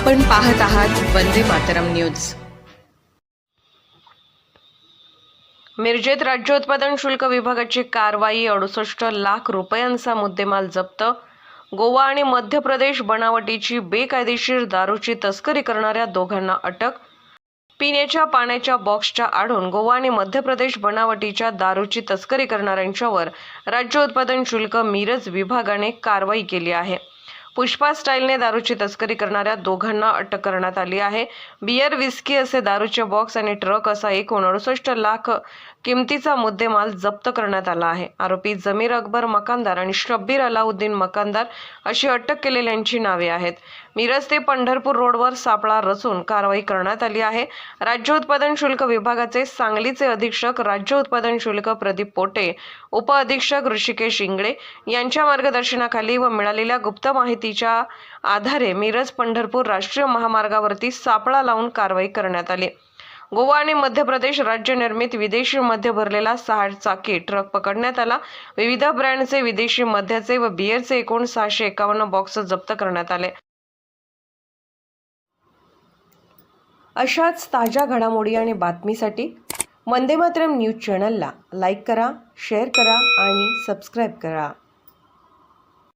आपण पाहत आहात वंदे मातरम न्यूज. मिरजेत राज्य उत्पादन शुल्क विभागाची कारवाई अडुसष्ट लाख रुपयांचा मुद्देमाल जप्त. गोवा आणि मध्य प्रदेश बनावटीची बेकायदेशीर दारूची तस्करी करणाऱ्या दोघांना अटक. पिण्याच्या पाण्याच्या बॉक्सच्या आढून गोवा आणि मध्य प्रदेश बनावटीच्या दारूची तस्करी करणाऱ्यांच्यावर राज्य उत्पादन शुल्क मिरज विभागाने कारवाई केली आहे. पुष्पा स्टाईलने दारूची तस्करी करणाऱ्या दोघांना अटक करण्यात आली आहे. बियर विस्की असे दारूचे बॉक्स आणि ट्रक असा एकूण अडुसष्ट लाख किमतीचा मुद्देमाल जप्त करण्यात आला आहे. आरोपी जमीर अकबर मकानदार आणि शब्बीर अलाउद्दीन मकानदार अशी अटक केलेल्यांची नावे आहेत. मिरज ते पंढरपूर रोडवर सापळा रचून कारवाई करण्यात आली आहे. राज्य उत्पादन शुल्क विभागाचे सांगलीचे अधीक्षक राज्य उत्पादन शुल्क प्रदीप पोटे उपअधीक्षक ऋषिकेश इंगळे यांच्या मार्गदर्शनाखाली व मिळालेल्या गुप्त माहितीच्या आधारे मिरज पंढरपूर राष्ट्रीय महामार्गावरती सापळा लावून कारवाई करण्यात आली. गोवा आणि मध्य प्रदेश राज्य निर्मित विदेशी मध्य भरलेला सहा चाकी ट्रक पकडण्यात आला. विविध ब्रँडचे विदेशी मद्याचे व बियरचे एकूण सहाशे एकावन्न बॉक्स जप्त करण्यात आले. अशाच ताज्या घडामोडी आणि बातमीसाठी वंदे मातरम न्यूज चॅनलला लाईक करा शेअर करा आणि सबस्क्राईब करा.